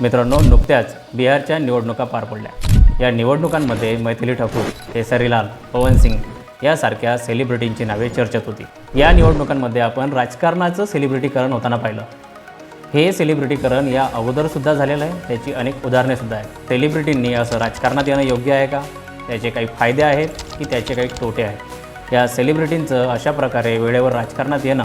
मित्रांनो नुकत्याच बिहारच्या निवडणुका पार पडल्या. या निवडणुकांमध्ये मैथिली ठाकूर केसरीलाल पवन सिंग यासारख्या सेलिब्रिटींची नावे चर्चेत होती. या निवडणुकांमध्ये आपण राजकारणाचं सेलिब्रिटीकरण होताना पाहिलं. हे सेलिब्रिटीकरण या अगोदरसुद्धा झालेलं आहे. त्याची अनेक उदाहरणेसुद्धा आहेत. सेलिब्रिटींनी असं राजकारणात येणं योग्य आहे का? त्याचे काही फायदे आहेत की त्याचे काही तोटे आहेत? या सेलिब्रिटींचं अशा प्रकारे वेळेवर राजकारणात येणं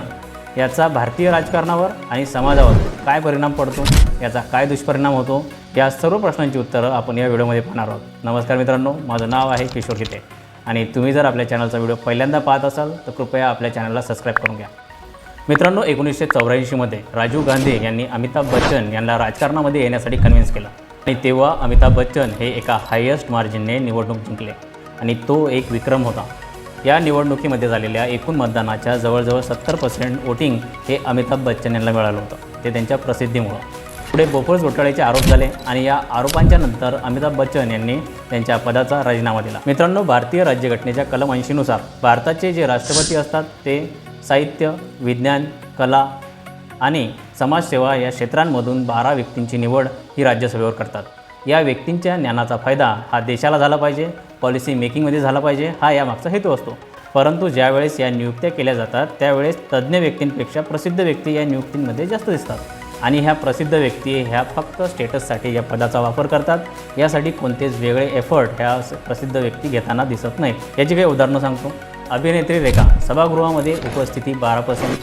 याचा भारतीय राजकारणावर आणि समाजावर काय परिणाम पडतो याचा काय दुष्परिणाम होतो या सर्व प्रश्नांची उत्तरं आपण या व्हिडिओमध्ये पाहणार आहोत. नमस्कार मित्रांनो माझं नाव आहे किशोर गीते. आणि तुम्ही जर आपल्या चॅनलचा व्हिडिओ पहिल्यांदा पाहत असाल तर कृपया आपल्या चॅनलला सबस्क्राईब करून घ्या. मित्रांनो एकोणीसशे चौऱ्याऐंशीमध्ये राजीव गांधी यांनी अमिताभ बच्चन यांना राजकारणामध्ये येण्यासाठी कन्व्हिन्स केलं. आणि तेव्हा अमिताभ बच्चन हे एका हायेस्ट मार्जिनने निवडणूक जिंकले. आणि तो एक विक्रम होता. या निवडणुकीमध्ये झालेल्या एकूण मतदानाच्या जवळजवळ सत्तर पर्सेंट वोटिंग हे अमिताभ बच्चन यांना मिळालं होतं. ते त्यांच्या प्रसिद्धीमुळं. पुढे बोफोर्स घोटाळ्याचे आरोप झाले आणि या आरोपांच्या नंतर अमिताभ बच्चन यांनी त्यांच्या पदाचा राजीनामा दिला. मित्रांनो भारतीय राज्यघटनेच्या कलम ऐंशीनुसार भारताचे जे राष्ट्रपती असतात ते साहित्य विज्ञान कला आणि समाजसेवा या क्षेत्रांमधून बारा व्यक्तींची निवड ही राज्यसभेवर करतात. या व्यक्तींच्या ज्ञानाचा फायदा हा देशाला झाला पाहिजे. पॉलिसी मेकिंगमध्ये झाला पाहिजे हा यामागचा हेतू असतो. परंतु ज्यावेळेस या नियुक्त्या केल्या जातात त्यावेळेस तज्ज्ञ व्यक्तींपेक्षा प्रसिद्ध व्यक्ती या नियुक्तींमध्ये जास्त दिसतात. आणि ह्या प्रसिद्ध व्यक्ती ह्या फक्त स्टेटससाठी या पदाचा वापर करतात. यासाठी कोणतेच वेगळे एफर्ट ह्या प्रसिद्ध व्यक्ती घेताना दिसत नाहीत याची काही उदाहरणं सांगतो. अभिनेत्री रेखा सभागृहामध्ये उपस्थिती बारा पर्सेंट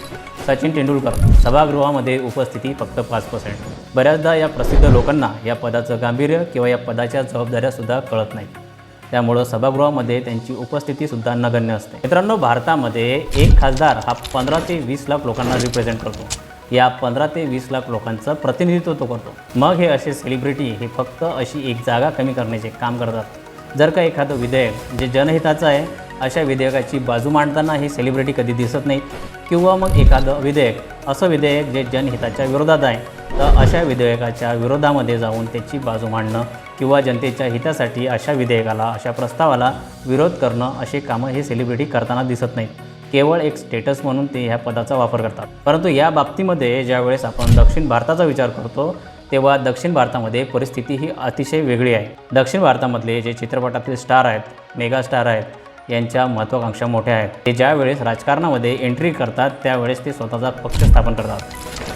सचिन तेंडुलकर सभागृहामध्ये उपस्थिती फक्त पाच पर्सेंट बऱ्याचदा या प्रसिद्ध लोकांना या पदाचं गांभीर्य किंवा या पदाच्या जबाबदाऱ्यासुद्धा कळत नाहीत. त्यामुळं सभागृहामध्ये त्यांची उपस्थितीसुद्धा नगण्य असते. मित्रांनो भारतामध्ये एक खासदार हा पंधरा ते वीस लाख लोकांना रिप्रेझेंट करतो. या पंधरा ते वीस लाख लोकांचं प्रतिनिधित्व तो करतो. मग हे असे सेलिब्रिटी हे फक्त अशी एक जागा कमी करण्याचे काम करतात. जर का एखादं विधेयक जे जनहिताचं आहे अशा विधेयकाची बाजू मांडताना हे सेलिब्रिटी कधी दिसत नाहीत. किंवा मग एखादं विधेयक असं विधेयक जे जनहिताच्या विरोधात आहे तर अशा विधेयकाच्या विरोधामध्ये जाऊन त्याची बाजू मांडणं किंवा जनतेच्या हितासाठी अशा विधेयकाला अशा प्रस्तावाला विरोध करणं असे कामं हे सेलिब्रिटी करताना दिसत नाहीत. केवळ एक स्टेटस म्हणून ते ह्या पदाचा वापर करतात. परंतु या बाबतीमध्ये ज्यावेळेस आपण दक्षिण भारताचा विचार करतो तेव्हा दक्षिण भारतामध्ये परिस्थिती ही अतिशय वेगळी आहे. दक्षिण भारतामधले जे चित्रपटातील स्टार आहेत मेगा स्टार आहेत यांच्या महत्त्वाकांक्षा मोठ्या आहेत. ते ज्यावेळेस राजकारणामध्ये एंट्री करतात त्यावेळेस ते स्वतःचा पक्ष स्थापन करतात.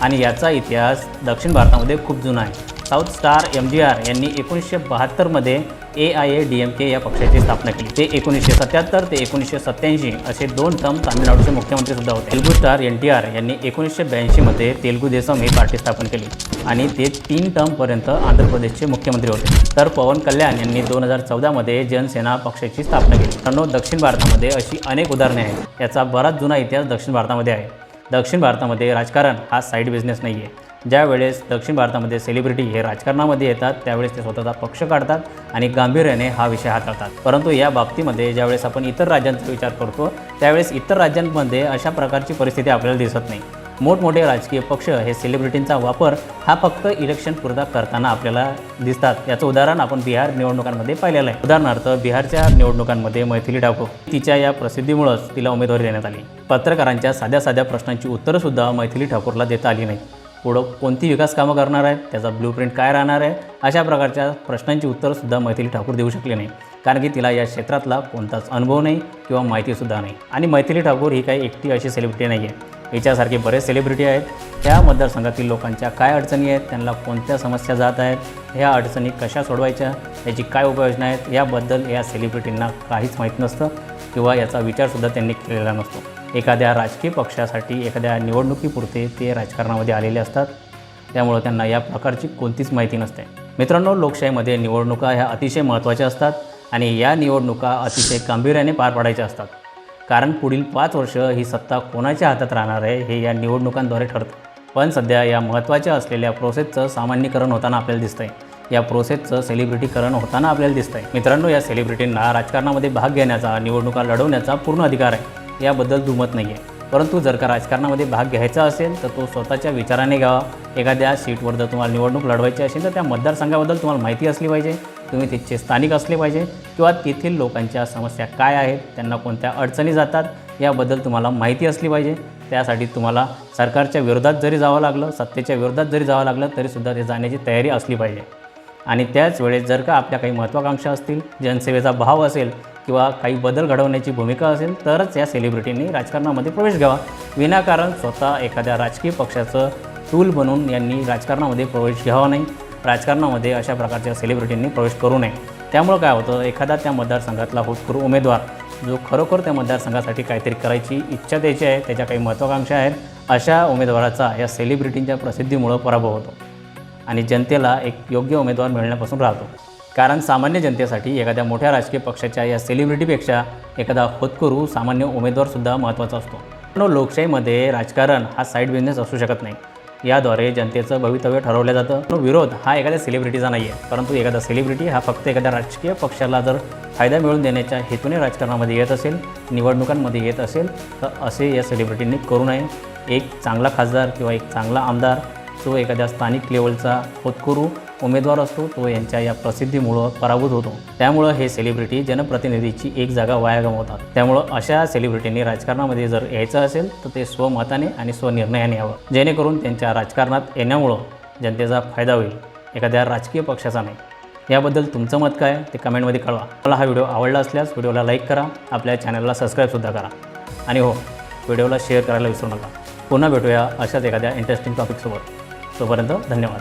आणि याचा इतिहास दक्षिण भारतामध्ये खूप जुना आहे. South star M G R यांनी एकोणीसशे बहात्तरमध्ये A I A D M K या पक्षाची स्थापना केली. ते एकोणीसशे सत्याहत्तर ते एकोणीसशे सत्त्याऐंशी असे दोन टर्म तामिळनाडूचे मुख्यमंत्री सुद्धा होते. Telugu star N T R यांनी एकोणीसशे ब्याऐंशीमध्ये तेलगू देसम ही पार्टी स्थापन केली आणि ते तीन टर्मपर्यंत आंध्र प्रदेशचे मुख्यमंत्री होते. तर पवन कल्याण यांनी दोन हजार चौदामध्ये जनसेना पक्षाची स्थापना केली. मित्रांनो दक्षिण भारतामध्ये अशी अनेक उदाहरणे आहेत. याचा बराच जुना इतिहास दक्षिण भारतामध्ये आहे. दक्षिण भारतामध्ये राजकारण हा साईड बिझनेस नाही आहे ज्या वेळेस दक्षिण भारतामध्ये सेलिब्रिटी हे राजकारणामध्ये येतात त्यावेळेस ते स्वतःचा पक्ष काढतात आणि गांभीर्याने हा विषय हाताळतात. परंतु या बाबतीमध्ये ज्यावेळेस आपण इतर राज्यांचा विचार करतो त्यावेळेस इतर राज्यांमध्ये अशा प्रकारची परिस्थिती आपल्याला दिसत नाही. मोठमोठे राजकीय पक्ष हे सेलिब्रिटींचा वापर हा फक्त इलेक्शन पुरता करताना आपल्याला दिसतात. याचं उदाहरण आपण बिहार निवडणुकांमध्ये पाहिलेलं आहे. उदाहरणार्थ बिहारच्या निवडणुकांमध्ये मैथिली ठाकूर तिच्या या प्रसिद्धीमुळंच तिला उमेदवारी देण्यात आली. पत्रकारांच्या साध्या साध्या प्रश्नांची उत्तरंसुद्धा मैथिली ठाकूरला देता आली नाही. पुढं कोणती विकास कामं करणार आहेत त्याचा ब्लूप्रिंट काय राहणार आहे अशा प्रकारच्या प्रश्नांची उत्तरंसुद्धा मैथिली ठाकूर देऊ शकली नाही. कारण की तिला या क्षेत्रातला कोणताच अनुभव नाही किंवा माहितीसुद्धा नाही. आणि मैथिली ठाकूर ही काही एकटी अशी सेलिब्रिटी नाही आहे हिच्यासारखे बरेच सेलिब्रिटी आहेत. त्या मतदारसंघातील लोकांच्या काय अडचणी आहेत त्यांना कोणत्या समस्या जात आहेत ह्या अडचणी कशा सोडवायच्या याची काय उपाययोजना आहेत याबद्दल या सेलिब्रिटींना काहीच माहीत नसतं किंवा याचा विचारसुद्धा त्यांनी केलेला नसतो. एखाद्या राजकीय पक्षासाठी एखाद्या निवडणुकीपुरते ते राजकारणामध्ये आलेले असतात. त्यामुळं त्यांना या प्रकारची कोणतीच माहिती नसते. मित्रांनो लोकशाहीमध्ये निवडणुका ह्या अतिशय महत्त्वाच्या असतात आणि या निवडणुका अतिशय गांभीर्याने पार पाडायच्या असतात. कारण पुढील पाच वर्ष ही सत्ता कोणाच्या हातात राहणार आहे हे या निवडणुकांद्वारे ठरतं. पण सध्या या महत्त्वाच्या असलेल्या प्रोसेसचं सामान्यीकरण होताना आपल्याला दिसतंय. या प्रोसेसचं सेलिब्रिटीकरण होताना आपल्याला दिसतंय. मित्रांनो या सेलिब्रिटींना राजकारणामध्ये भाग घेण्याचा निवडणुका लढवण्याचा पूर्ण अधिकार आहे. याबद्दल दुमत नाही आहे परंतु जर का राजकारणामध्ये भाग घ्यायचा असेल तर तो स्वतःच्या विचाराने घ्यावा. एखाद्या सीटवर जर तुम्हाला निवडणूक लढवायची असेल तर त्या मतदारसंघाबद्दल तुम्हाला माहिती असली पाहिजे. तुम्ही तिथचे स्थानिक असले पाहिजे किंवा तेथील लोकांच्या समस्या काय आहेत त्यांना कोणत्या अडचणी जातात याबद्दल तुम्हाला माहिती असली पाहिजे. त्यासाठी तुम्हाला सरकारच्या विरोधात जरी जावं लागलं सत्तेच्या विरोधात जरी जावं लागलं तरीसुद्धा ते जाण्याची तयारी असली पाहिजे. आणि त्याच वेळेस जर का आपल्या काही महत्त्वाकांक्षा असतील जनसेवेचा भाव असेल किंवा काही बदल घडवण्याची भूमिका असेल तरच या सेलिब्रिटींनी राजकारणामध्ये प्रवेश घ्यावा. विनाकारण स्वतः एखाद्या राजकीय पक्षाचं टूल बनून यांनी राजकारणामध्ये प्रवेश घ्यावा नाही. राजकारणामध्ये अशा प्रकारच्या सेलिब्रिटींनी प्रवेश करू नये. त्यामुळं काय होतं एखादा त्या मतदारसंघातला होतकरू उमेदवार जो खरोखर त्या मतदारसंघासाठी काहीतरी करायची इच्छा द्यायची आहे त्याच्या काही महत्त्वाकांक्षा आहेत अशा उमेदवाराचा या सेलिब्रिटींच्या प्रसिद्धीमुळं पराभव होतो. आणि जनतेला एक योग्य उमेदवार मिळण्यापासून राहतो. कारण सामान्य जनतेसाठी एखाद्या मोठ्या राजकीय पक्षाच्या या सेलिब्रिटीपेक्षा एखादा होतकरू सामान्य उमेदवारसुद्धा महत्त्वाचा असतो. पण लोकशाहीमध्ये राजकारण हा साईड बिझनेस असू शकत नाही. याद्वारे जनतेचं भवितव्य ठरवलं जातं. विरोध हा एखाद्या सेलिब्रिटीचा नाही आहे परंतु एखादा सेलिब्रिटी हा फक्त एखाद्या राजकीय पक्षाला जर फायदा मिळवून देण्याच्या हेतूने राजकारणामध्ये येत असेल निवडणुकांमध्ये येत असेल तर असे या सेलिब्रिटींनी करू नये. एक चांगला खासदार किंवा एक चांगला आमदार तो एखाद्या स्थानिक लेवलचा होतकरू उमेदवार असतो तो यांच्या या प्रसिद्धीमुळं पराभूत होतो. त्यामुळं हे सेलिब्रिटी जनप्रतिनिधीची एक जागा वाया गमावतात. त्यामुळं अशा सेलिब्रिटींनी राजकारणामध्ये जर यायचं असेल तर ते स्वमताने आणि स्वनिर्णयाने यावं. जेणेकरून त्यांच्या राजकारणात येण्यामुळं जनतेचा फायदा होईल. एखाद्या राजकीय पक्षाचा नाही. याबद्दल तुमचं मत काय? ते कमेंटमध्ये कळवा. मला हा व्हिडिओ आवडला असल्यास व्हिडिओला लाईक करा. आपल्या चॅनलला सबस्क्राईबसुद्धा करा. आणि हो व्हिडिओला शेअर करायला विसरू नका. पुन्हा भेटूया अशाच एखाद्या इंटरेस्टिंग टॉपिकसोबत तोपर्यंत धन्यवाद.